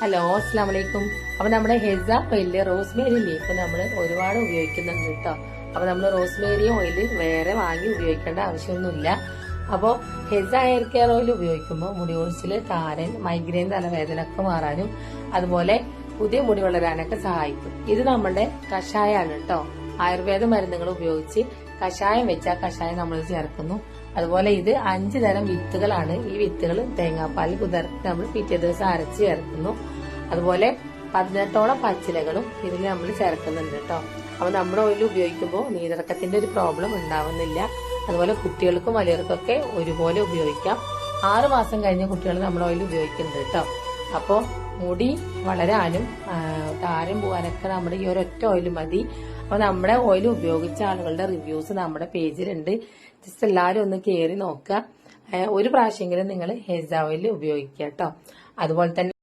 Hello അസ്സാം വലൈക്കും അപ്പൊ നമ്മുടെ ഹെസ ഓയിൽ റോസ്മേരി ലീഫ് നമ്മൾ ഒരുപാട് ഉപയോഗിക്കുന്നുണ്ട് കേട്ടോ. അപ്പൊ നമ്മൾ റോസ്മേരി ഓയിൽ വേറെ വാങ്ങി ഉപയോഗിക്കേണ്ട ആവശ്യമൊന്നുമില്ല. അപ്പോൾ ഹെസ ഹെയർ കെയർ ഓയിൽ ഉപയോഗിക്കുമ്പോൾ മുടി കൊഴിച്ചിൽ താരൻ മൈഗ്രെയിൻ തലവേദന ഒക്കെ മാറാനും അതുപോലെ പുതിയ മുടി വളരാനൊക്കെ സഹായിക്കും. ഇത് നമ്മുടെ കഷായാണ് കേട്ടോ. ആയുർവേദ മരുന്നുകൾ ഉപയോഗിച്ച് കഷായം വെച്ച കഷായം നമ്മൾ ചേർക്കുന്നു. അതുപോലെ ഇത് അഞ്ച് തരം വിത്തുകളാണ്. ഈ വിത്തുകൾ തേങ്ങാപ്പാലിൽ കുതിർത്ത് നമ്മൾ പിറ്റേ ദിവസം അരച്ച് ചേർക്കുന്നു. അതുപോലെ പതിനെട്ടോളം പച്ചിലകളും ഇതിൽ നമ്മൾ ചേർക്കുന്നുണ്ട് കേട്ടോ. അപ്പൊ നമ്മുടെ ഓയിൽ ഉപയോഗിക്കുമ്പോൾ നീരിറക്കത്തിന്റെ ഒരു പ്രോബ്ലം ഉണ്ടാവുന്നില്ല. അതുപോലെ കുട്ടികൾക്കും വലിയവർക്കൊക്കെ ഒരുപോലെ ഉപയോഗിക്കാം. ആറ് മാസം കഴിഞ്ഞ കുട്ടികൾ നമ്മുടെ ഓയിൽ ഉപയോഗിക്കുന്നുണ്ട് കേട്ടോ. അപ്പോൾ മുടി വളരാനും താരം പോകാനൊക്കെ നമ്മുടെ ഈ ഒരൊറ്റ ഓയിൽ മതി. അപ്പൊ നമ്മുടെ ഓയിൽ ഉപയോഗിച്ച ആളുകളുടെ റിവ്യൂസ് നമ്മുടെ പേജിലുണ്ട് ജസ്റ്റ് എല്ലാവരും ഒന്ന് കയറി നോക്കുക. ഒരു പ്രാവശ്യമെങ്കിലും നിങ്ങൾ ഹെയർ ഓയിൽ ഉപയോഗിക്കുക കേട്ടോ. അതുപോലെ തന്നെ